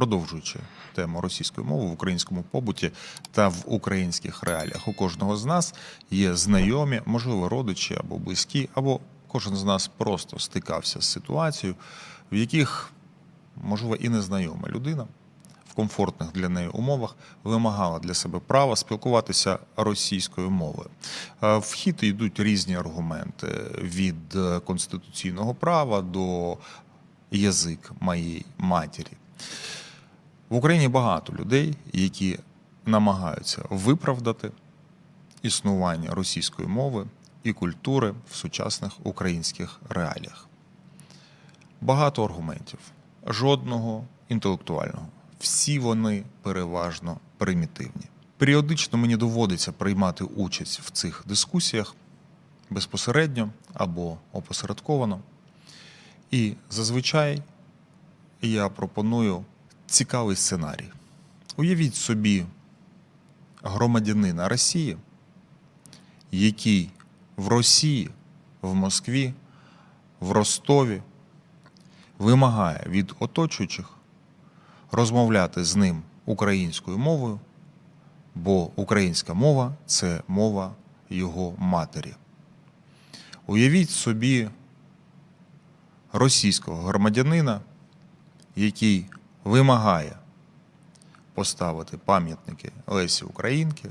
продовжуючи тему російської мови в українському побуті та в українських реаліях. У кожного з нас є знайомі, можливо, родичі або близькі, або кожен з нас просто стикався з ситуацією, в яких, можливо, і незнайома людина в комфортних для неї умовах вимагала для себе права спілкуватися російською мовою. Е, В хід йдуть різні аргументи від е, конституційного права до язик моєї матері. В Україні багато людей, які намагаються виправдати існування російської мови і культури в сучасних українських реаліях. Багато аргументів, жодного інтелектуального. Всі вони переважно примітивні. Періодично мені доводиться приймати участь в цих дискусіях безпосередньо або опосередковано. І зазвичай я пропоную цікавий сценарій. Уявіть собі громадянина Росії, який в Росії, в Москві, в Ростові вимагає від оточуючих розмовляти з ним українською мовою, бо українська мова це мова його матері. Уявіть собі російського громадянина, який вимагає поставити пам'ятники Лесі Українки,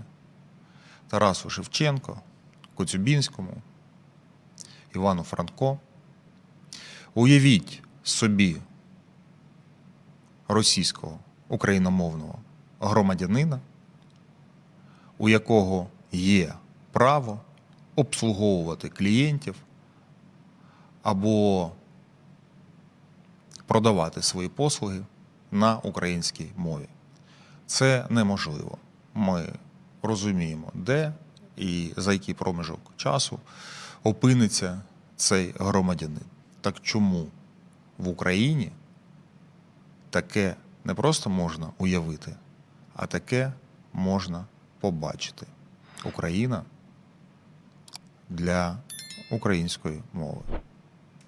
Тарасу Шевченко, Коцюбінському, Івану Франко. Уявіть собі російського україномовного громадянина, у якого є право обслуговувати клієнтів або продавати свої послуги на українській мові. Це неможливо. Ми розуміємо, де і за який проміжок часу опиниться цей громадянин. Так чому в Україні таке не просто можна уявити, а таке можна побачити. Україна для української мови.